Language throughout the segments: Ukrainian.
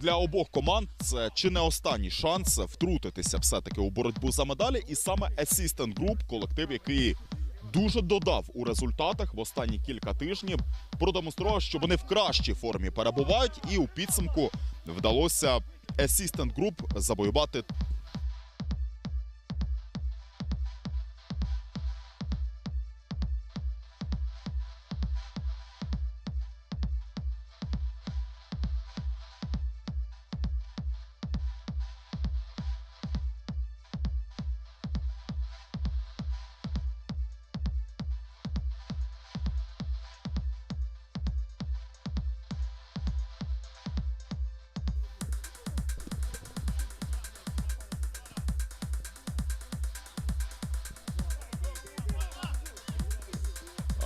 для обох команд це чи не останній шанс втрутитися все-таки у боротьбу за медалі. І саме Assistant Group, колектив, який дуже додав у результатах в останні кілька тижнів, продемонстрував, що вони в кращій формі перебувають, і у підсумку вдалося Assistant Group завоювати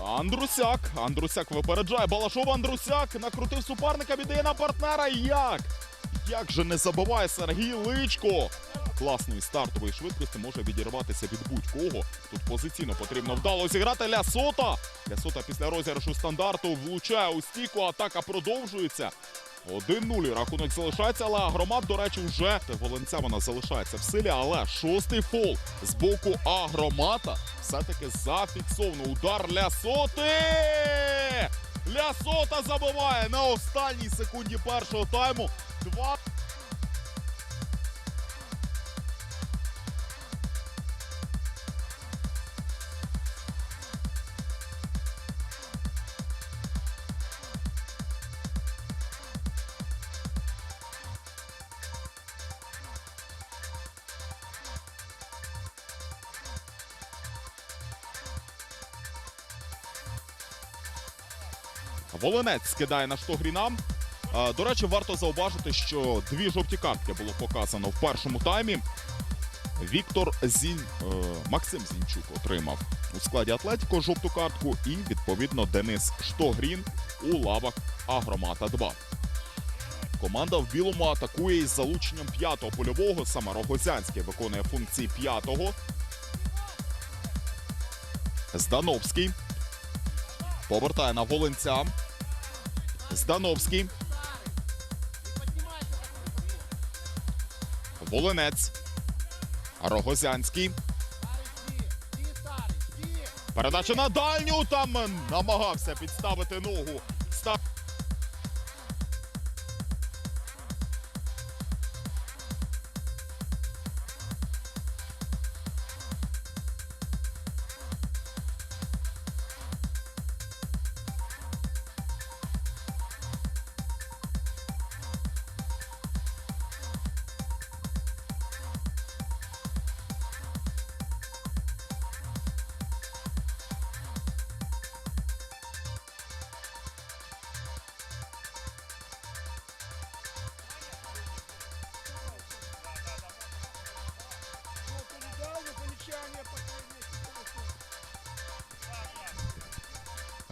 Андрусяк. Андрусяк випереджає. Балашов Андрусяк накрутив суперника, віддає на партнера. Як? Як же не забуває Сергій Личко? Класної стартової швидкості може відірватися від будь-кого. Тут позиційно потрібно вдало зіграти Лясота. Лясота після розіграшу стандарту влучає у стійку. Атака продовжується. 1-0 рахунок залишається, але Агромат, до речі, вже Волинця вона залишається в силі. Але шостий фол з боку Агромата все-таки зафіксовано. Удар Лясоти! Лясота забиває на останній секунді першого тайму. Два. Волинець скидає на штогріна. Е, До речі, варто зауважити, що дві жовті картки було показано в першому таймі. Віктор Зінь, е, Максим Зінчук отримав у складі Атлетіко жовту картку, і відповідно Денис Штогрін у лавах Агромата 2. Команда в білому атакує із залученням п'ятого польового. Саме Рогозянський виконує функції п'ятого. Здановський повертає на Волинця. Здановський. Волинець. Рогозянський. Передача на дальню. Там намагався підставити ногу.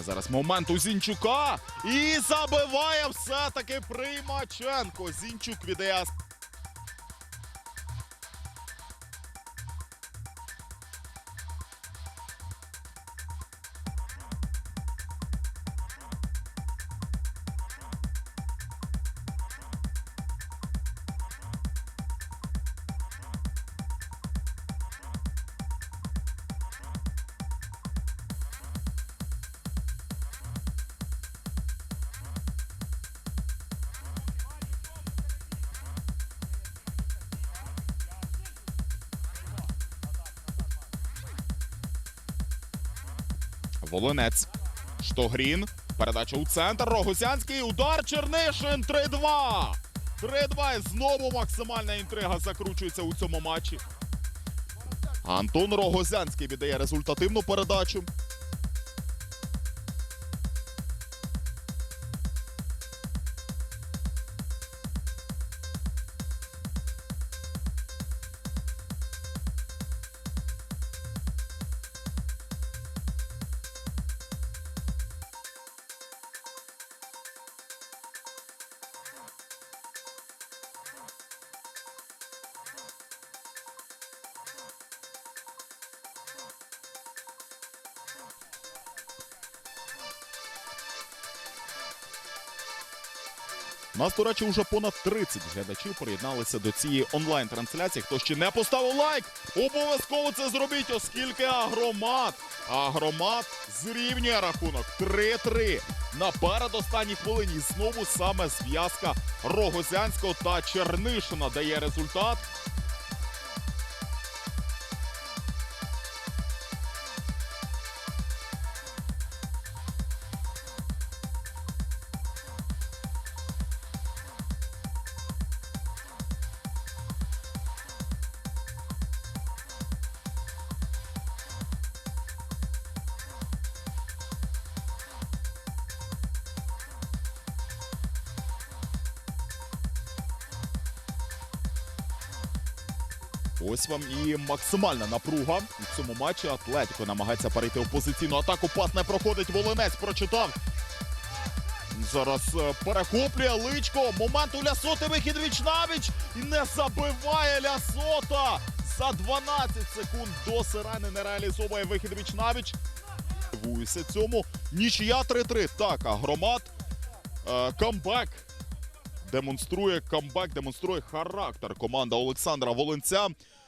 Зараз момент у Зінчука. І забиває все-таки Приймаченко. Зінчук віддає Волонець. Штогрін. Передача у центр. Рогозянський. Удар Чернишин. 3-2. 3-2. І знову максимальна інтрига закручується у цьому матчі. Антон Рогозянський віддає результативну передачу. Нас, до речі, вже понад 30 глядачів приєдналися до цієї онлайн-трансляції. Хто ще не поставив лайк, обов'язково це зробіть, оскільки агромат. Агромат зрівнює рахунок 3-3. На передостанній хвилині знову саме зв'язка Рогозянського та Чернишина дає результат. Ось вам і максимальна напруга у цьому матчі. Атлетіко намагається перейти в позиційну атаку. Пас не проходить. Волинець прочитав. Зараз е, перехоплює личко. Момент у Лясоти вихід вічнавіч. І не забиває Лясота. За 12 секунд до сирени не реалізовує вихід вічнавіч. Дивуюся цьому. Нічия 3-3. Так, а громад. Е, камбек демонструє камбек, демонструє характер команда Олександра Волинця.